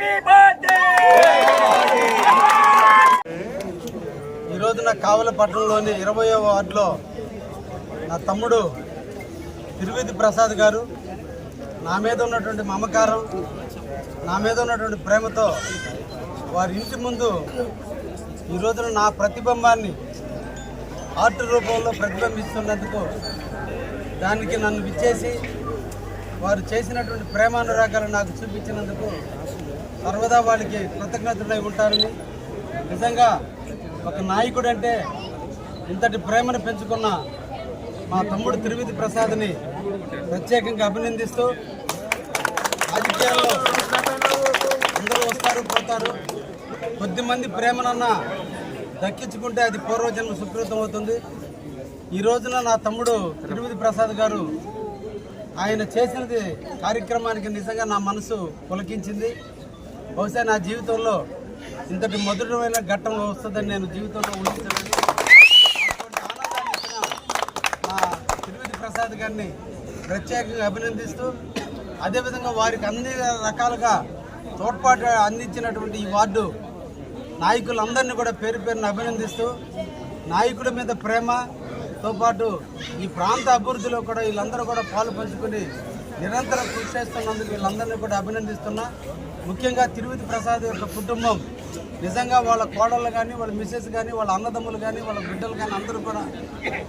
Assembly tiger ఈ రోజున కావల పట్టణంలోని ఇరవయో వార్డులో నా తమ్ముడు తిరువిధి ప్రసాద్ గారు నా మీద ఉన్నటువంటి మమకారం నా మీద ఉన్నటువంటి ప్రేమతో వారి ఇంటి ముందు ఈ రోజున నా ప్రతిబింబాన్ని ఆర్ట్ రూపంలో ప్రతిబింబిస్తున్నందుకు దానికి నన్ను విచ్చేసి వారు చేసినటువంటి ప్రేమానురాగాలు నాకు చూపించినందుకు సర్వదా వాళ్ళకి కృతజ్ఞతలై ఉంటారని. నిజంగా ఒక నాయకుడు అంటే ఇంతటి ప్రేమను పెంచుకున్న మా తమ్ముడు తిరువిధి ప్రసాద్ని ప్రత్యేకంగా అభినందిస్తూ రాజకీయాల్లో అందరూ వస్తారు పోతారు. కొద్దిమంది ప్రేమనన్నా దక్కించుకుంటే అది పూర్వజన్మ సుకృతం అవుతుంది. ఈ రోజున నా తమ్ముడు తిరుపతి ప్రసాద్ గారు ఆయన చేసినది కార్యక్రమానికి నిజంగా నా మనసు పులకించింది. బహుశా నా జీవితంలో ఇంతటి మధురమైన ఘట్టం వస్తుందని నేను జీవితంలో ఊహించలేదు మా తిరుపతి ప్రసాద్ గారిని ప్రత్యేకంగా అభినందిస్తూ అదేవిధంగా వారికి అన్ని రకాలుగా తోడ్పాటు అందించినటువంటి ఈ వార్డు నాయకులందరినీ కూడా పేరు పేరును అభినందిస్తూ నాయకుడి మీద ప్రేమతో పాటు ఈ ప్రాంత అభివృద్ధిలో కూడా వీళ్ళందరూ కూడా పాలు పంచుకుని నిరంతరం కృషి చేస్తున్నందుకు వీళ్ళందరినీ కూడా అభినందిస్తున్నా. ముఖ్యంగా తిరుపతి ప్రసాద్ యొక్క కుటుంబం. నిజంగా వాళ్ళ కోడళ్ళు కానీ వాళ్ళ మిస్సెస్ కానీ వాళ్ళ అన్నదమ్ములు కానీ వాళ్ళ బిడ్డలు కానీ అందరూ కూడా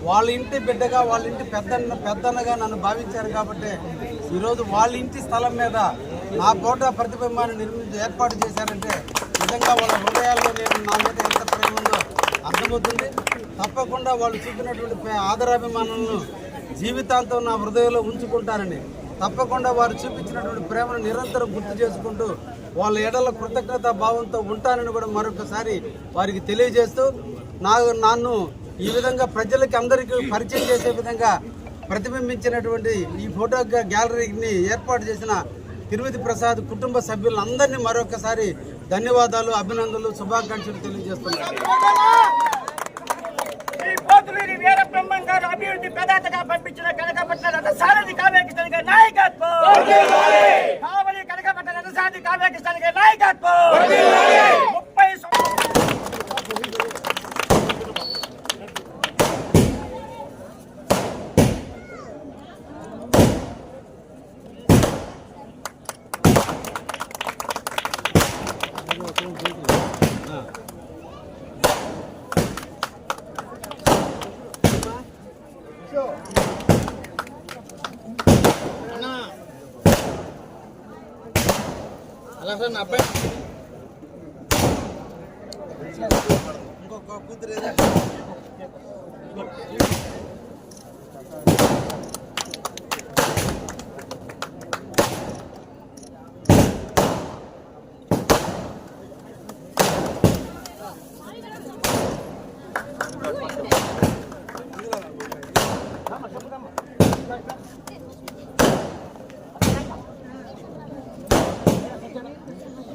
వాళ్ళ ఇంటి బిడ్డగా వాళ్ళ ఇంటి పెద్దన్న పెద్దన్నగా నన్ను భావించారు కాబట్టి ఈరోజు వాళ్ళ ఇంటి స్థలం మీద నా ఫోటో ప్రతిబింబాన్ని నిర్మించి ఏర్పాటు చేశారంటే నిజంగా వాళ్ళ హృదయాల్లో నేను నా మీద ఎంత ప్రేమ ఉందో అర్థమవుతుంది. తప్పకుండా వాళ్ళు చూపినటువంటి ఆదరాభిమానులను ఆదరాభిమానాలను జీవితాంతం నా హృదయంలో ఉంచుకుంటానని తప్పకుండా వారు చూపించినటువంటి ప్రేమను నిరంతరం గుర్తు చేసుకుంటూ వాళ్ళ ఎడల కృతజ్ఞత భావంతో ఉంటానని కూడా మరొకసారి వారికి తెలియజేస్తూ నా నన్ను ఈ విధంగా ప్రజలకి అందరికీ పరిచయం చేసే విధంగా ప్రతిబింబించినటువంటి ఈ ఫోటో గ్యాలరీని ఏర్పాటు చేసిన తిరుమతి ప్రసాద్ కుటుంబ సభ్యులందరినీ మరొకసారి ధన్యవాదాలు అభినందనలు శుభాకాంక్షలు తెలియజేస్తున్నాను. అభివృద్ధి ప్రదాతగా పంపించిన కనకపట్ల సారథి కావలి కనకపట్ల రథ సారథి కావ్య కృష్ణ గారి నాయకత్వం ఇంకొక కూతురు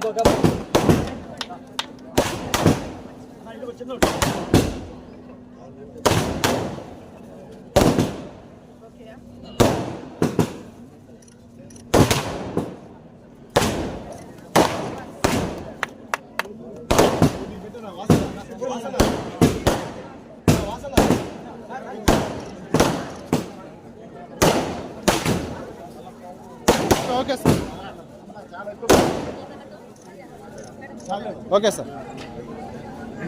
Vagabundo. Okay sir okay sir అన్న అన్నాలు రాండి అన్న అన్నం రండి.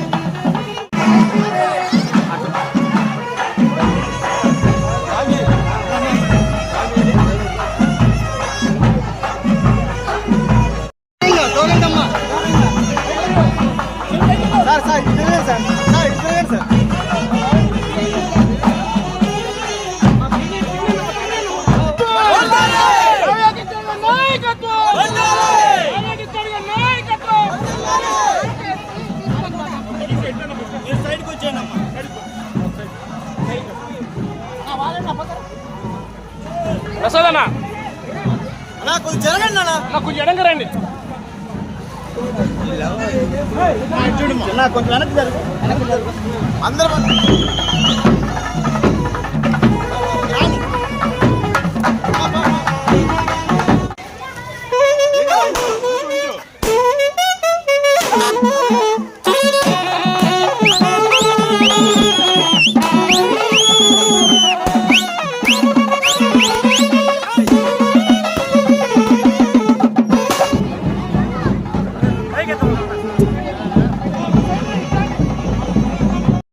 అన్న. కొంచెం జరగండి అన్న. నాకు కొంచెం ఎడంగా రండి. కొంచెం వెనక్కి జరుగు అందరూ